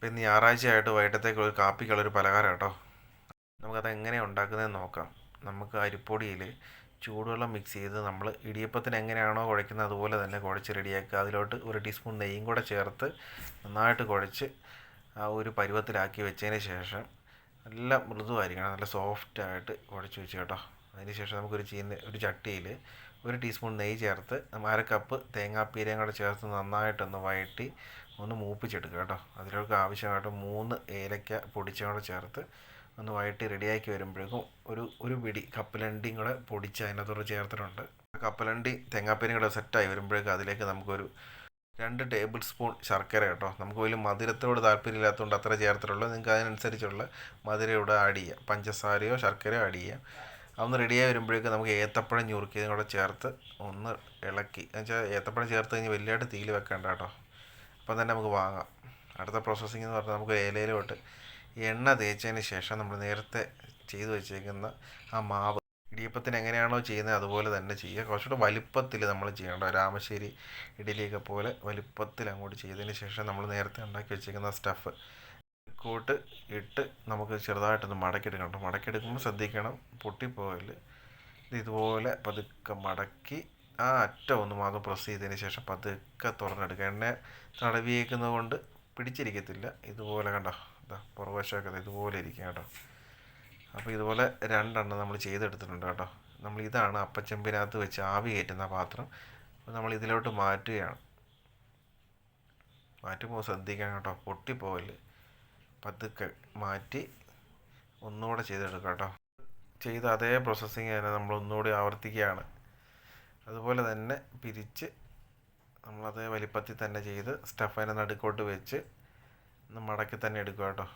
ഇപ്പം ഇന്ന് ഞായറാഴ്ചയായിട്ട് വൈകിട്ടത്തേക്ക് ഒരു കാപ്പിക്കുള്ളൊരു പലഹാരം കേട്ടോ. നമുക്കത് എങ്ങനെയാണ് ഉണ്ടാക്കുന്നതെന്ന് നോക്കാം. നമുക്ക് അരിപ്പൊടിയിൽ ചൂടുവെള്ളം മിക്സ് ചെയ്ത് നമ്മൾ ഇടിയപ്പത്തിന് എങ്ങനെയാണോ കുഴയ്ക്കുന്നത് അതുപോലെ തന്നെ കുഴച്ച് റെഡിയാക്കുക. അതിലോട്ട് ഒരു ടീസ്പൂൺ നെയ്യും കൂടെ ചേർത്ത് നന്നായിട്ട് കുഴച്ച് ആ ഒരു പരുവത്തിലാക്കി വെച്ചതിന് ശേഷം നല്ല മൃദുവായിരിക്കണം. നല്ല സോഫ്റ്റായിട്ട് കുഴച്ച് വെച്ച് കേട്ടോ. അതിന് നമുക്ക് നമുക്കൊരു ചീന ഒരു ചട്ടിയിൽ ഒരു ടീസ്പൂൺ നെയ്യ് ചേർത്ത് അര കപ്പ് തേങ്ങാപ്പീരയും കൂടെ ചേർത്ത് നന്നായിട്ടൊന്ന് വഴറ്റി ഒന്ന് മൂപ്പിച്ചെടുക്കുക കേട്ടോ. അതിലേക്ക് ആവശ്യമായിട്ട് മൂന്ന് ഏലക്ക പൊടിച്ചും കൂടെ ചേർത്ത് ഒന്ന് വഴറ്റി റെഡിയാക്കി വരുമ്പോഴേക്കും ഒരു ഒരു പിടി കപ്പലണ്ടിയും കൂടെ പൊടിച്ച് അതിനകത്തോട് ചേർത്തിട്ടുണ്ട്. കപ്പലണ്ടി തേങ്ങാപ്പീരയും കൂടെ സെറ്റായി വരുമ്പോഴേക്കും അതിലേക്ക് നമുക്കൊരു രണ്ട് ടേബിൾ സ്പൂൺ ശർക്കര കേട്ടോ. നമുക്ക് വലിയ മധുരത്തോട് താല്പര്യമില്ലാത്തതുകൊണ്ട് അത്ര ചേർത്തിട്ടുള്ളൂ. നിങ്ങൾക്ക് അതിനനുസരിച്ചുള്ള മധുരം ഇവിടെ ആഡ് ചെയ്യാം. പഞ്ചസാരയോ ശർക്കരയോ ആഡ് ചെയ്യാം. അതൊന്ന് റെഡിയായി വരുമ്പോഴേക്കും നമുക്ക് ഏത്തപ്പഴം ഞുറുക്കിയതും കൂടെ ചേർത്ത് ഒന്ന് ഇളക്കി. എന്നുവെച്ചാൽ ഏത്തപ്പഴം ചേർത്ത് കഴിഞ്ഞ് വലിയതായിട്ട് തീയിൽ വെക്കണ്ട കേട്ടോ. അപ്പം തന്നെ നമുക്ക് വാങ്ങാം. അടുത്ത പ്രോസസ്സിംഗ് എന്ന് പറഞ്ഞാൽ നമുക്ക് ഏലയിലോട്ട് എണ്ണ തേച്ചതിന് ശേഷം നമ്മൾ നേരത്തെ ചെയ്തു വെച്ചേക്കുന്ന ആ മാവ്. ഇടിയപ്പത്തിന് എങ്ങനെയാണോ ചെയ്യുന്നത് അതുപോലെ തന്നെ ചെയ്യുക. കുറച്ചുകൂടെ വലിപ്പത്തിൽ നമ്മൾ ചെയ്യേണ്ട രാമശ്ശേരി ഇഡലിയൊക്കെ പോലെ വലിപ്പത്തിൽ അങ്ങോട്ട് ചെയ്തതിന് ശേഷം നമ്മൾ നേരത്തെ ഉണ്ടാക്കി വെച്ചേക്കുന്ന സ്റ്റഫ് കൂട്ട് ഇട്ട് നമുക്ക് ചെറുതായിട്ടൊന്ന് മടക്കിയെടുക്കണം കേട്ടോ. മടക്കിയെടുക്കുമ്പോൾ ശ്രദ്ധിക്കണം. പൊട്ടിപ്പോയിൽ ഇത് ഇതുപോലെ പതുക്കെ മടക്കി ആ അറ്റം ഒന്ന് മാത്രം പ്രസ് ചെയ്തതിന് ശേഷം പതുക്കെ തുറന്നെടുക്കുക. എണ്ണ തടവിയേക്കുന്നത് കൊണ്ട് പിടിച്ചിരിക്കത്തില്ല. ഇതുപോലെ കണ്ടോ? ഇതാ പുറവശമൊക്കെ ഇതുപോലെ ഇരിക്കുക കേട്ടോ. അപ്പോൾ ഇതുപോലെ രണ്ടെണ്ണം നമ്മൾ ചെയ്തെടുത്തിട്ടുണ്ട് കേട്ടോ. നമ്മൾ ഇതാണ് അപ്പച്ചെമ്പിനകത്ത് വെച്ച് ആവി കയറ്റുന്ന പാത്രം. അപ്പോൾ നമ്മൾ ഇതിലോട്ട് മാറ്റുകയാണ്. മാറ്റുമ്പോൾ ശ്രദ്ധിക്കണം കേട്ടോ. പൊട്ടിപ്പോകൽ പതുക്കെ മാറ്റി ഒന്നുകൂടെ ചെയ്തെടുക്കാം കേട്ടോ. ചെയ്ത അതേ പ്രോസസ്സിങ് തന്നെ നമ്മൾ ഒന്നുകൂടി ആവർത്തിക്കുകയാണ്. അതുപോലെ തന്നെ പിരിച്ച് നമ്മൾ അതേ വലിപ്പത്തിൽ തന്നെ ചെയ്ത് സ്റ്റഫ് അതിനെ നടുക്കോട്ട് വെച്ച് മടക്കി തന്നെ എടുക്കുക കേട്ടോ.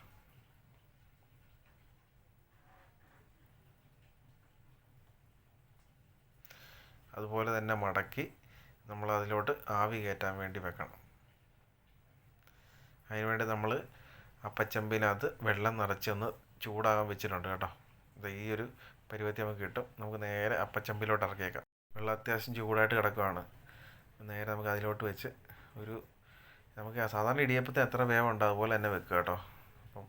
അതുപോലെ തന്നെ മടക്കി നമ്മൾ അതിലോട്ട് ആവി കയറ്റാൻ വേണ്ടി വെക്കണം. അതിനുവേണ്ടി നമ്മൾ അപ്പച്ചമ്പിനകത്ത് വെള്ളം നിറച്ചൊന്ന് ചൂടാകാൻ വെച്ചിട്ടുണ്ട് കേട്ടോ. ഇത് ഈ ഒരു പരുവത്തി നമുക്ക് കിട്ടും. നമുക്ക് നേരെ അപ്പച്ചമ്പിലോട്ട് ഇറക്കിയേക്കാം. വെള്ളം അത്യാവശ്യം ചൂടായിട്ട് കിടക്കുവാണ്. നേരെ നമുക്ക് അതിലോട്ട് വെച്ച് ഒരു നമുക്ക് സാധാരണ ഇടിയപ്പത്തിന് എത്ര വേവുണ്ട് അതുപോലെ തന്നെ വെക്കുക കേട്ടോ. അപ്പം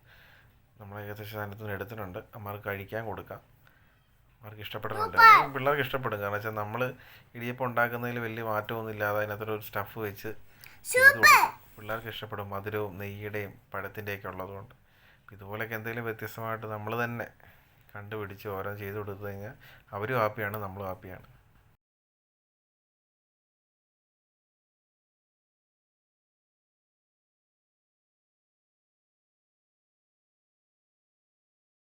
നമ്മൾ ഏകദേശം അതിനകത്ത് നിന്ന് എടുത്തിട്ടുണ്ട്. അമ്മമാർക്ക് കഴിക്കാൻ കൊടുക്കാം. അവർക്ക് ഇഷ്ടപ്പെട്ടിട്ടുണ്ട്. പിള്ളേർക്ക് ഇഷ്ടപ്പെടും. കാരണം വെച്ചാൽ നമ്മൾ ഇടിയപ്പം ഉണ്ടാക്കുന്നതിൽ വലിയ മാറ്റമൊന്നും ഇല്ലാതെ അതിനകത്തൊരു സ്റ്റഫ് വെച്ച് ചെയ്ത് കൊടുക്കും. പിള്ളേർക്ക് ഇഷ്ടപ്പെടും മധുരവും നെയ്യുടെയും പഴത്തിന്റെയൊക്കെ ഉള്ളതുകൊണ്ട്. ഇതുപോലെയൊക്കെ എന്തെങ്കിലും വ്യത്യസ്തമായിട്ട് നമ്മൾ തന്നെ കണ്ടുപിടിച്ച് ഓരോ ചെയ്ത് കൊടുത്തു കഴിഞ്ഞാൽ അവരും ഹാപ്പിയാണ് നമ്മളും ഹാപ്പിയാണ്.